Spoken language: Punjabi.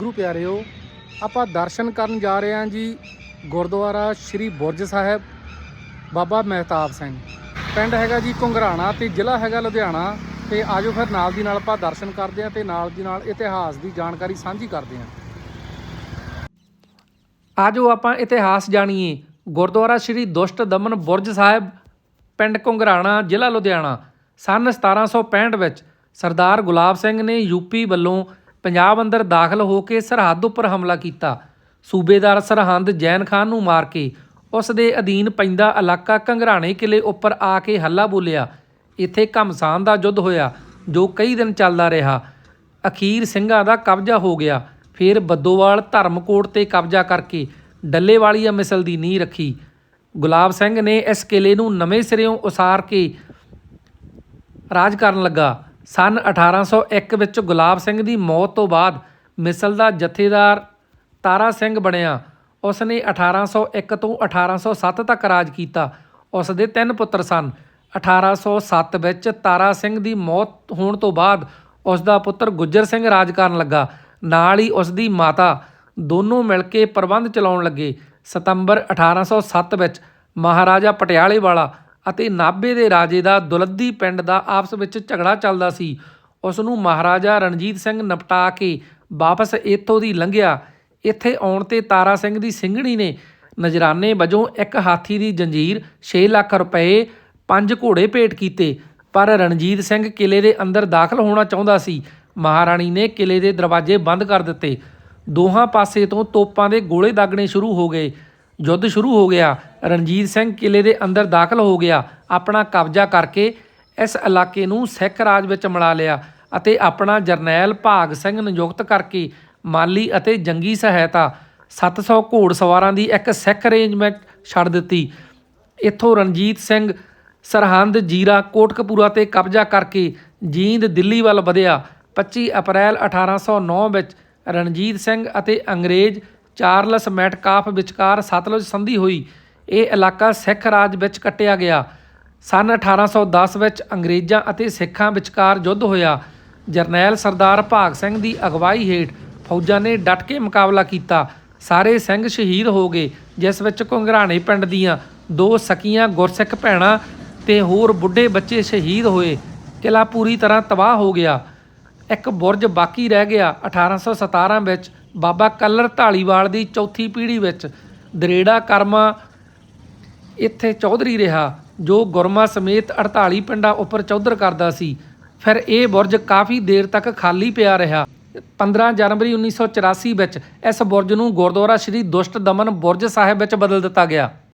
ਗੁਰੂ ਪਿਆਰਿਓ, ਆਪਾਂ ਦਰਸ਼ਨ ਕਰਨ ਜਾ ਰਹੇ ਹਾਂ ਜੀ ਗੁਰਦੁਆਰਾ ਸ਼੍ਰੀ ਬੁਰਜ ਸਾਹਿਬ, ਬਾਬਾ ਮਹਿਤਾਬ ਸਿੰਘ। ਪਿੰਡ ਹੈਗਾ ਜੀ ਘੁੰਗਰਾਣਾ ਤੇ ਜ਼ਿਲ੍ਹਾ ਹੈਗਾ ਲੁਧਿਆਣਾ, ਤੇ ਆਜੋ ਫਿਰ ਨਾਲ ਦੀ ਨਾਲ ਆਪਾਂ ਦਰਸ਼ਨ ਕਰਦੇ ਹਾਂ ਤੇ ਨਾਲ ਦੀ ਨਾਲ ਇਤਿਹਾਸ ਦੀ ਜਾਣਕਾਰੀ ਸਾਂਝੀ ਕਰਦੇ ਹਾਂ। ਆਜੋ ਆਪਾਂ ਇਤਿਹਾਸ ਜਾਣੀਏ। ਗੁਰਦੁਆਰਾ ਸ਼੍ਰੀ ਦੁਸ਼ਟ ਦਮਨ ਬੁਰਜ ਸਾਹਿਬ, ਪਿੰਡ ਘੁੰਗਰਾਣਾ ਜ਼ਿਲ੍ਹਾ ਲੁਧਿਆਣਾ। ਸਨ 1765 ਵਿੱਚ ਸਰਦਾਰ ਗੁਲਾਬ ਸਿੰਘ ਨੇ ਯੂਪੀ ਵੱਲੋਂ ਪੰਜਾਬ ਅੰਦਰ ਦਾਖਲ ਹੋ ਕੇ ਸਰਹੱਦ ਉੱਪਰ ਹਮਲਾ ਕੀਤਾ। ਸੂਬੇਦਾਰ ਸਰਹੰਦ ਜੈਨ ਖਾਨ ਨੂੰ ਮਾਰ ਕੇ ਉਸ ਦੇ ਅਧੀਨ ਪੈਂਦਾ ਇਲਾਕਾ ਘੰਗਰਾਣੇ ਕਿਲੇ ਉੱਪਰ ਆ ਕੇ ਹੱਲਾ ਬੋਲਿਆ। ਇੱਥੇ ਘਮਸਾਨ ਦਾ ਯੁੱਧ ਹੋਇਆ, ਜੋ ਕਈ ਦਿਨ ਚੱਲਦਾ ਰਿਹਾ। ਅਖੀਰ ਸਿੰਘਾਂ ਦਾ ਕਬਜ਼ਾ ਹੋ ਗਿਆ। ਫਿਰ ਬੱਦੋਵਾਲ ਧਰਮਕੋਟ ਤੇ ਕਬਜ਼ਾ ਕਰਕੇ ਡੱਲੇਵਾਲੀਆ ਮਿਸਲ ਦੀ ਨੀਂਹ ਰੱਖੀ। ਗੁਲਾਬ ਸਿੰਘ ਨੇ ਇਸ ਕਿਲੇ ਨੂੰ ਨਵੇਂ ਸਿਰਿਓਂ ਉਸਾਰ ਕੇ ਰਾਜ ਕਰਨ ਲੱਗਾ। ਸਨ 1801 ਵਿੱਚ ਗੁਲਾਬ ਸਿੰਘ ਦੀ ਮੌਤ ਤੋਂ ਬਾਅਦ ਮਿਸਲ ਦਾ ਜਥੇਦਾਰ ਤਾਰਾ ਸਿੰਘ ਬਣਿਆ। ਉਸ ਨੇ 1801 ਤੋਂ 1807 ਤੱਕ ਰਾਜ ਕੀਤਾ। ਉਸ ਦੇ ਤਿੰਨ ਪੁੱਤਰ ਸਨ। 1807 ਵਿੱਚ ਤਾਰਾ ਸਿੰਘ ਦੀ ਮੌਤ ਹੋਣ ਤੋਂ ਬਾਅਦ ਉਸ ਦਾ ਪੁੱਤਰ ਗੁੱਜਰ ਸਿੰਘ ਰਾਜ ਕਰਨ ਲੱਗਾ। ਨਾਲ ਹੀ ਉਸ ਦੀ ਮਾਤਾ ਦੋਨੋਂ ਮਿਲ ਕੇ ਪ੍ਰਬੰਧ ਚਲਾਉਣ ਲੱਗੇ। ਸਤੰਬਰ 1807 ਵਿੱਚ ਮਹਾਰਾਜਾ ਪਟਿਆਲੇ ਵਾਲਾ ਅਤੇ ਨਾਭੇ ਦੇ ਰਾਜੇ ਦਾ ਦੁਲੱਦੀ ਪਿੰਡ ਦਾ ਆਪਸ ਵਿੱਚ ਝਗੜਾ ਚੱਲਦਾ ਸੀ। ਉਸ ਨੂੰ ਮਹਾਰਾਜਾ ਰਣਜੀਤ ਸਿੰਘ ਨਪਟਾ ਕੇ ਵਾਪਸ ਇੱਥੋਂ ਦੀ ਲੰਘਿਆ। ਇੱਥੇ ਆਉਣ ਤੇ ਤਾਰਾ ਸਿੰਘ ਦੀ ਸਿੰਘਣੀ ਨੇ ਨਜਰਾਨੇ ਵਜੋਂ ਇੱਕ ਹਾਥੀ ਦੀ ਜੰਜੀਰ 6 ਲੱਖ ਰੁਪਏ, ਪੰਜ ਘੋੜੇ ਭੇਟ ਕੀਤੇ। ਪਰ ਰਣਜੀਤ ਸਿੰਘ ਕਿਲੇ ਦੇ ਅੰਦਰ ਦਾਖਲ ਹੋਣਾ ਚਾਹੁੰਦਾ ਸੀ। ਮਹਾਰਾਣੀ ਨੇ ਕਿਲੇ ਦੇ ਦਰਵਾਜ਼ੇ ਬੰਦ ਕਰ ਦਿੱਤੇ। ਦੋਹਾਂ ਪਾਸੇ ਤੋਂ ਤੋਪਾਂ ਦੇ ਗੋਲੇ ਦਾਗਣੇ ਸ਼ੁਰੂ ਹੋ ਗਏ। ਯੁੱਧ ਸ਼ੁਰੂ ਹੋ ਗਿਆ। ਰਣਜੀਤ ਸਿੰਘ ਕਿਲੇ ਦੇ ਅੰਦਰ ਦਾਖਲ ਹੋ ਗਿਆ। ਆਪਣਾ ਕਬਜ਼ਾ ਕਰਕੇ ਇਸ ਇਲਾਕੇ ਨੂੰ ਸਿੱਖ ਰਾਜ ਵਿੱਚ ਮਿਲਾ ਲਿਆ ਅਤੇ ਆਪਣਾ ਜਰਨੈਲ ਭਾਗ ਸਿੰਘ ਨਿਯੁਕਤ ਕਰਕੇ ਮਾਲੀ ਅਤੇ ਜੰਗੀ ਸਹਾਇਤਾ 700 ਘੋੜਸਵਾਰਾਂ ਦੀ ਇੱਕ ਸਿੱਖ ਅਰੇਂਜਮੈਂਟ ਛੱਡ ਦਿੱਤੀ। ਇੱਥੋਂ ਰਣਜੀਤ ਸਿੰਘ, ਸਰਹੰਦ, ਜੀਰਾ, ਕੋਟਕਪੂਰਾ ਤੇ ਕਬਜ਼ਾ ਕਰਕੇ ਜੀਂਦ ਦਿੱਲੀ ਵੱਲ ਵਧਿਆ। 25 ਅਪ੍ਰੈਲ 1809 ਵਿੱਚ ਰਣਜੀਤ ਸਿੰਘ ਅਤੇ ਅੰਗਰੇਜ਼ ਚਾਰਲਸ ਮੈਟਕਾਫ ਵਿਚਕਾਰ ਸਤਲੁਜ ਸੰਧੀ ਹੋਈ। ਇਹ ਇਲਾਕਾ ਸਿੱਖ ਰਾਜ ਵਿੱਚ ਕੱਟਿਆ ਗਿਆ। ਸਨ 1810 ਵਿੱਚ ਅੰਗਰੇਜ਼ਾਂ ਅਤੇ ਸਿੱਖਾਂ ਵਿਚਕਾਰ ਯੁੱਧ ਹੋਇਆ। ਜਰਨੈਲ ਸਰਦਾਰ ਭਾਗ ਸਿੰਘ ਦੀ ਅਗਵਾਈ ਹੇਠ ਫੌਜਾਂ ਨੇ ਡਟ ਕੇ ਮੁਕਾਬਲਾ ਕੀਤਾ। ਸਾਰੇ ਸਿੰਘ ਸ਼ਹੀਦ ਹੋ ਗਏ, ਜਿਸ ਵਿੱਚ ਘੁੰਗਰਾਣੇ ਪਿੰਡ ਦੀਆਂ ਦੋ ਸਕੀਆਂ ਗੁਰਸਿੱਖ ਭੈਣਾਂ ਤੇ ਹੋਰ ਬੁੱਢੇ ਬੱਚੇ ਸ਼ਹੀਦ ਹੋਏ। ਕਿਲਾ ਪੂਰੀ ਤਰ੍ਹਾਂ ਤਬਾਹ ਹੋ ਗਿਆ। ਇੱਕ ਬੁਰਜ ਬਾਕੀ ਰਹਿ ਗਿਆ 1817 ਵਿੱਚ। ਬਾਬਾ ਕੱਲਰ ਢਾਲੀਵਾਲ ਦੀ ਚੌਥੀ ਪੀੜ੍ਹੀ ਵਿੱਚ ਦਰੇੜਾ ਕਰਮਾ ਇੱਥੇ ਚੌਧਰੀ ਰਿਹਾ, ਜੋ ਗੁਰਮਾ ਸਮੇਤ 48 ਪਿੰਡਾਂ ਉੱਪਰ ਚੌਧਰ ਕਰਦਾ ਸੀ। ਫਿਰ ਇਹ ਬੁਰਜ ਕਾਫੀ ਦੇਰ ਤੱਕ ਖਾਲੀ ਪਿਆ ਰਿਹਾ। 15 ਜਨਵਰੀ 1984 ਵਿੱਚ ਇਸ ਬੁਰਜ ਨੂੰ ਗੁਰਦੁਆਰਾ ਸ਼੍ਰੀ ਦੁਸ਼ਟ ਦਮਨ ਬੁਰਜ ਸਾਹਿਬ ਵਿੱਚ ਬਦਲ ਦਿੱਤਾ ਗਿਆ।